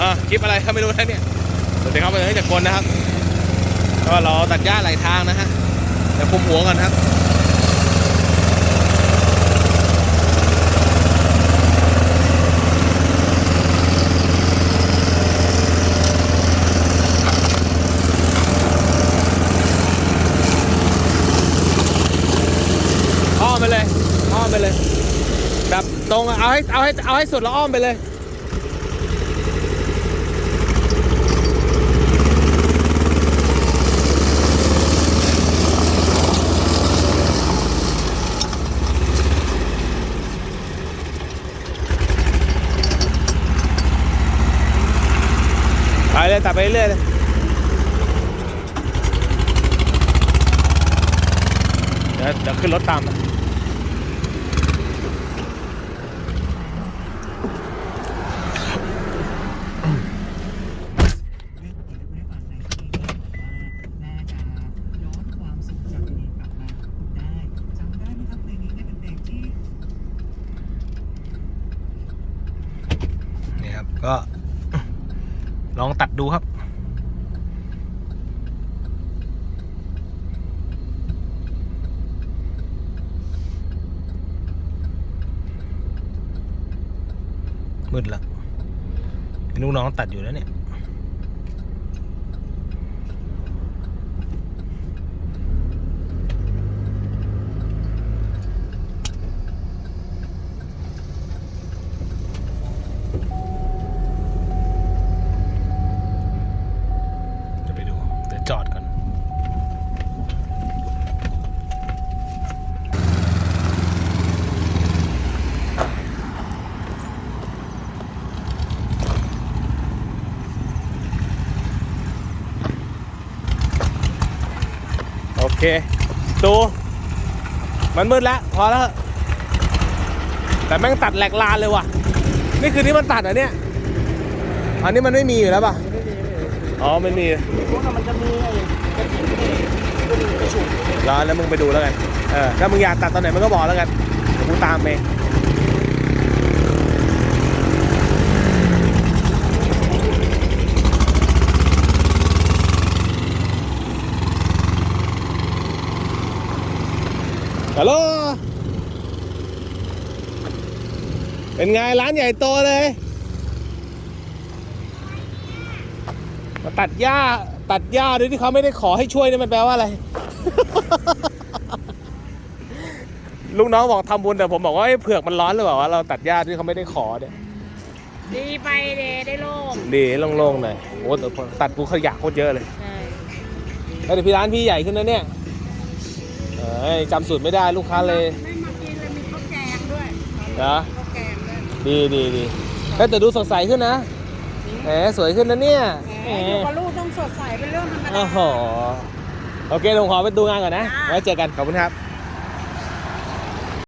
อ่าคลิปอะไรก็ไม่รู้นะเนี่ยสวัสดีครับเป็นจากกลนะครับ ก็เราตัดหญ้าหลายทางนะฮะเดี๋ยวคุมหัวก่อนครับอ้อมไปเลยอ้อมไปเลย แบบตรงอะเอาให้เอาให้เอาให้สุดแล้วอ้อมไปเลย ไปเลยตัดไปเรื่อยๆเลยเดี๋ยวเดี๋ยวขึ้นรถตามนะเรื่องเปิดให้ฟังในที่บอก ลองตัดดูครับ มืดละไม่รู้น้องตัดอยู่แล้วเนี่ย จะไปดู เดี๋ยว จอดก่อน โอเค ดูมันมืดแล้ว พอแล้ว แต่แม่งตัดแหลกลานเลยว่ะ นี่คือที่มันตัดเหรอเนี่ย อันนี้มันไม่มีอยู่แล้วป่ะ อ๋อไม่มีพวกมันจะมีไอ้กระถิ่นที่ขึ้นกระฉุกรอแล้วมึงไปดูแล้วกัน เออ ถ้ามึงอยากตัดตอนไหนมึงก็บอกแล้วกันเดี๋ยวกูตามไปฮัลโหล เป็นไงร้านใหญ่โตเลย มาตัดหญ้าตัดหญ้าโดยที่เขาไม่ได้ขอให้ช่วยนี่มันแปลว่าอะไร ลูกน้องบอกทำบุญแต่ผมบอกว่าไอ้เผือกมันร้อนหรือเปล่าวะเราตัดหญ้าที่เขาไม่ได้ขอเนี่ยดีไปเดได้โล่งดีโล่งๆหน่อยโอ้แต่ตัดกูขยะโคตรเยอะเลยใช่เอ้ยแต่พี่ร้านพี่ใหญ่ขึ้นนะเนี่ยเอ้ยจำสูตรไม่ได้ลูกค้าเลยไม่มากินเลยมีข้าวแกงด้วยเหรอข้าวแกงด้วยดีดีดีเอ้ยแต่ดูสดใสขึ้นนะ แหมสวยขึ้นนะเนี่ยแหมอยู่กับลูกต้องสดใสเป็นเรื่องธรรมดา โอ้โห โอเคผมขอไปดูงานก่อนนะจ้าไว้เจอกัน ขอบคุณครับ